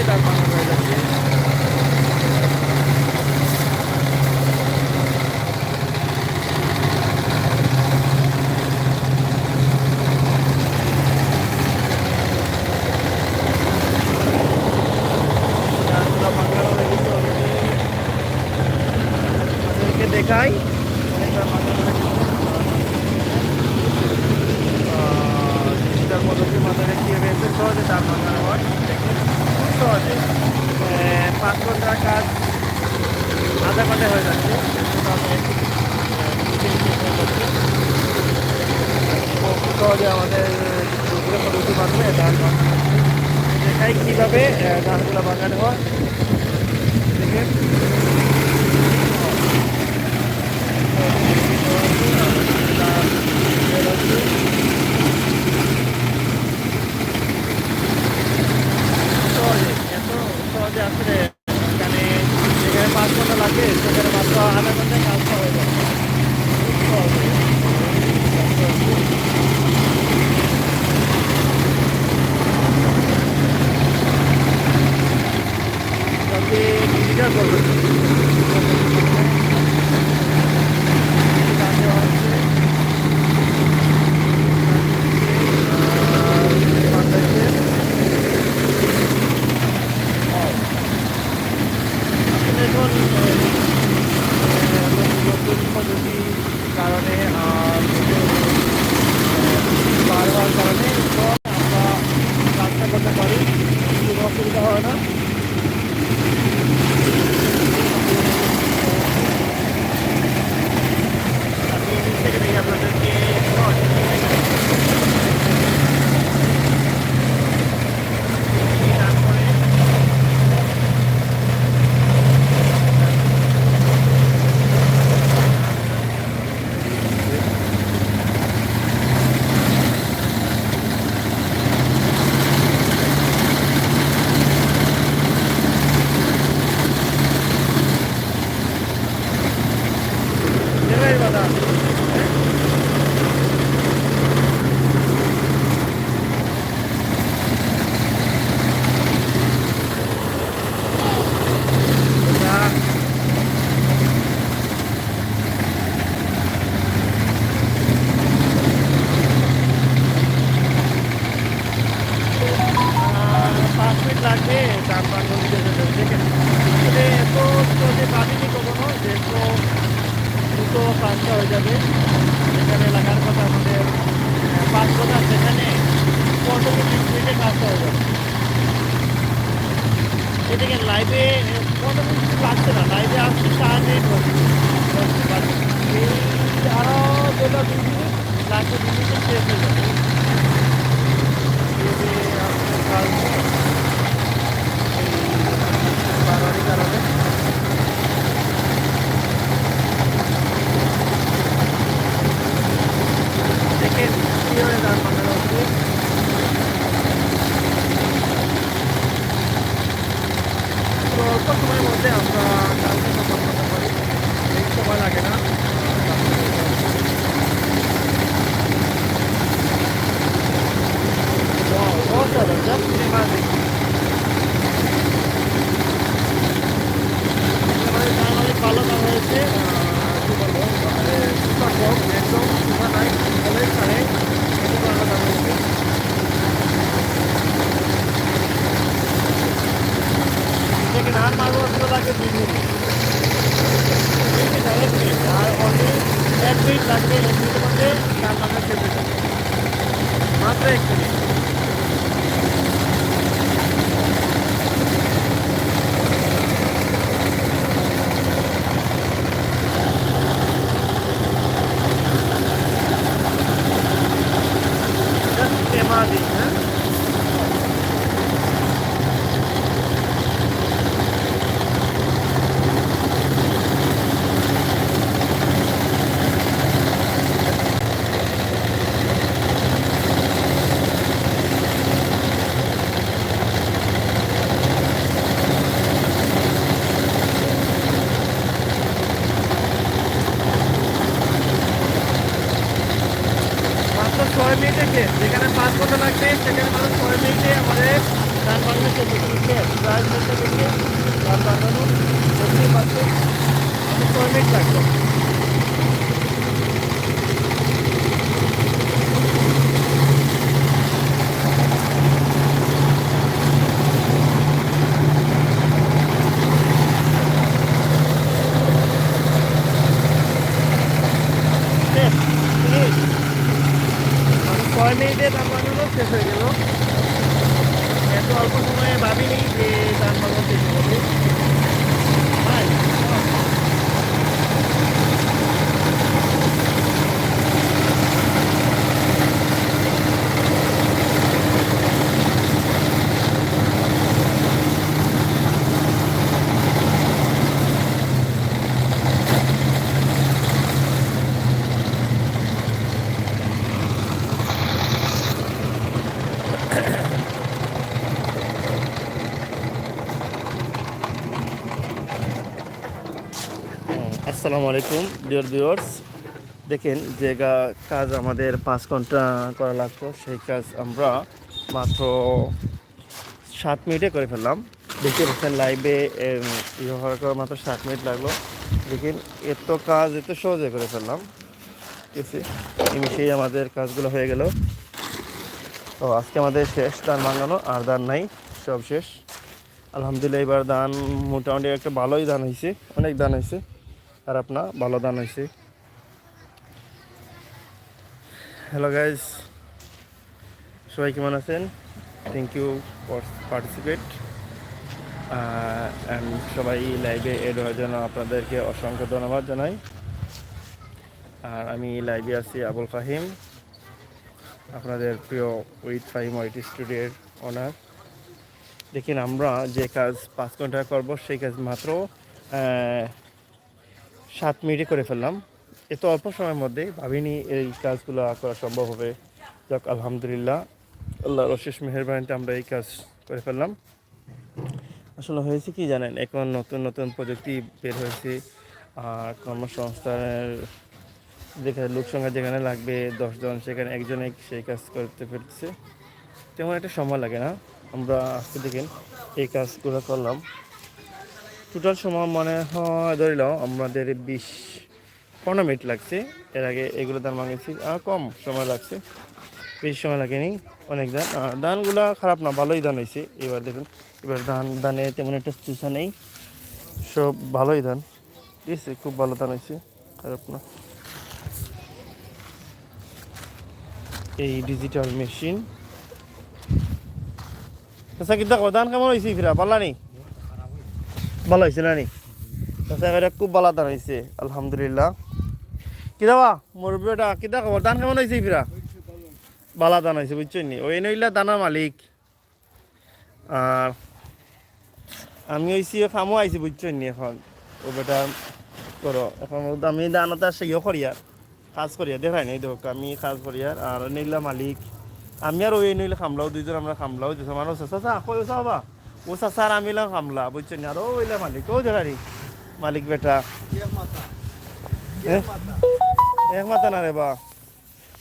দিলে তার পানি হয়ে যাচ্ছে দেখাই তার পদ্ধতি মাথায় কি রয়েছে সহজে তার মাথায় হওয়ার সহজে পাঁচ ঘণ্টার কাজ আধা ঘন্টায় হয়ে যাচ্ছে। খুব সহজে আমাদের রুটি বাঁধবে ধান দেখাই কীভাবে ধানগুলো বাগানো হয়। দেখেন। Thank you. জিজ্ঞাসা করবেন থেকে তিন মিনিটে কাজটা হয়ে যাবে এদিকে লাইভে পনেরো মিনিট লাগছে না। লাইভে আসছে চার মিনিট হচ্ছে এই আরও দুটা দুই মিনিট লাস্টে দুই মিনিটে শেষ হয়ে যাবে। মিনিটে যেখানে পাঁচ বছর লাগছে সেখানে মানুষ ছয় মিনিটে আমাদের চার বাংলা চলে গেছে চার বাংলা চলে পারছে লাগবে ভাবিনি যে তার মধ্যে আসসালামু আলাইকুম, ডিয়ার ভিউয়ার্স। দেখেন যে কাজ আমাদের পাঁচ ঘণ্টা করা লাগতো, সেই কাজ আমরা মাত্র সাত মিনিটে করে ফেললাম। দেখতে পাচ্ছেন লাইভে ব্যবহার করা মাত্র সাত মিনিট লাগল। দেখেন এত কাজ, এত সহজে করে ফেললাম। ঠিক আছে? আমাদের কাজগুলো হয়ে গেল। তো আজকে আমাদের শেষ দান ভাঙানো, আর দান নাই, সব শেষ। আলহামদুলিল্লাহ, এবার দান মোটামুটি একটা ভালোই দান হয়েছে, অনেক দান হয়েছে। আর আপনার ভালো দান হয়েছে হ্যালো গাইজ সবাই কেমন আছেন? থ্যাংক ইউ ফর পার্টিসিপেট সবাই লাইভে এড হওয়ার জন্য আপনাদেরকে অসংখ্য ধন্যবাদ জানাই। আর আমি লাইভে আছি আবুল ফাহিম, আপনাদের প্রিয় উইথ ফাহিম ওয়াইট স্টুডিওর ওনার দেখেন আমরা যে কাজ পাঁচ ঘণ্টা করব, সেই কাজ মাত্র সাত মিনিটে করে ফেললাম। এত অল্প সময়ের মধ্যে ভাবিনি এই কাজগুলো করা সম্ভব হবে। যাক, আলহামদুলিল্লাহ। আল্লাহর অশেষ মেহরবানিতে আমরা এই কাজ করে ফেললাম। আসলে হয়েছে কি জানেন, এখন নতুন নতুন প্রযুক্তি বের হয়েছে। আর কর্মসংস্থানের যেখানে, লোকসংখ্যা যেখানে লাগবে, দশজন সেখানে একজনে সেই কাজ করতে পেরেছে। তেমন একটা সময় লাগে না। আমরা আজকে দেখেন এই কাজগুলো করলাম। টোটাল সময় মনে হয় ধরিলাম আমাদের বিশ পনেরো মিনিট লাগছে। এর আগে এগুলো মাঙেছি আর কম সময় লাগছে। বেশি সময় লাগেনি। অনেক দান আর দানগুলো খারাপ না, ভালোই দান হয়েছে। এবার দেখুন, এবার ধান দানে তেমন একটা চিকিৎসা নেই। সব ভালোই দান ঠিক আছে, খুব ভালো দান হয়েছে। খারাপ না। এই ডিজিটাল মেশিন আচ্ছা কিন্তু দান কেমন হয়েছে ফিরা? পারলা নি? ভালো হয়েছে না নি? আচ্ছা খুব ভালো দান হয়েছে, আলহামদুলিল্লাহ। কি দাবা? মুরব্বী ওটা কি দেখো দান কেমন হয়েছে ফিরা ভালো দান হয়েছে, বুঝছেন নি? ওই নইলা দানার মালিক। আর আমি হয়েছি কামও আইছি, বুঝছেন নি এখন। ও বেটা, করো, এখন আমি দানাতে সেও করি আর। কাজ করি আর, দেখাই নাই দেখো আমি কাজ করি আর। আর নইলা মালিক। আমি আর ওই নইলে খামলাও দুইজন, আমরা খামলাও দুজন মানুষ চাচা কই চাবা ও চাচা আর আমি খামলা বুঝছেন নি? আর ওইলা মালিক ও দেখারি মালিক বেটা? এক মাথা। না রে বা।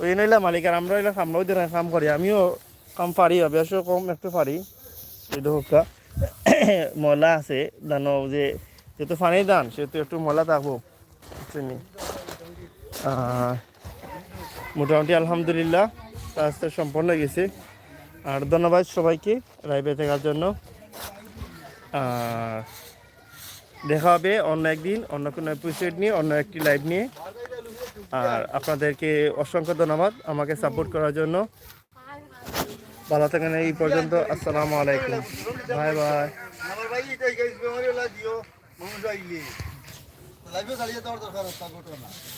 ওই নইলা মালিক আর আমরা ওইলা খামলাও দিয়ে কাম করি। আমিও কাম পারি বেশ কম একটু পারি। এই হোকা ময়লা আছে দানো যে যেহেতু পানি দান সেহেতু একটু ময়লা থাকব বুঝছেন মোটামুটি আলহামদুলিল্লাহ কাজটা সম্পন্ন গেছে। আর ধন্যবাদ সবাইকে লাইভে থাকার জন্য। দেখা হবে অন্য একদিন, অন্য কোনো এপিসোড নিয়ে, অন্য একটি লাইভ নিয়ে। আর আপনাদেরকে অসংখ্য ধন্যবাদ আমাকে সাপোর্ট করার জন্য। ভালো থাকেন এই পর্যন্ত, আসসালামু আলাইকুম। Bye bye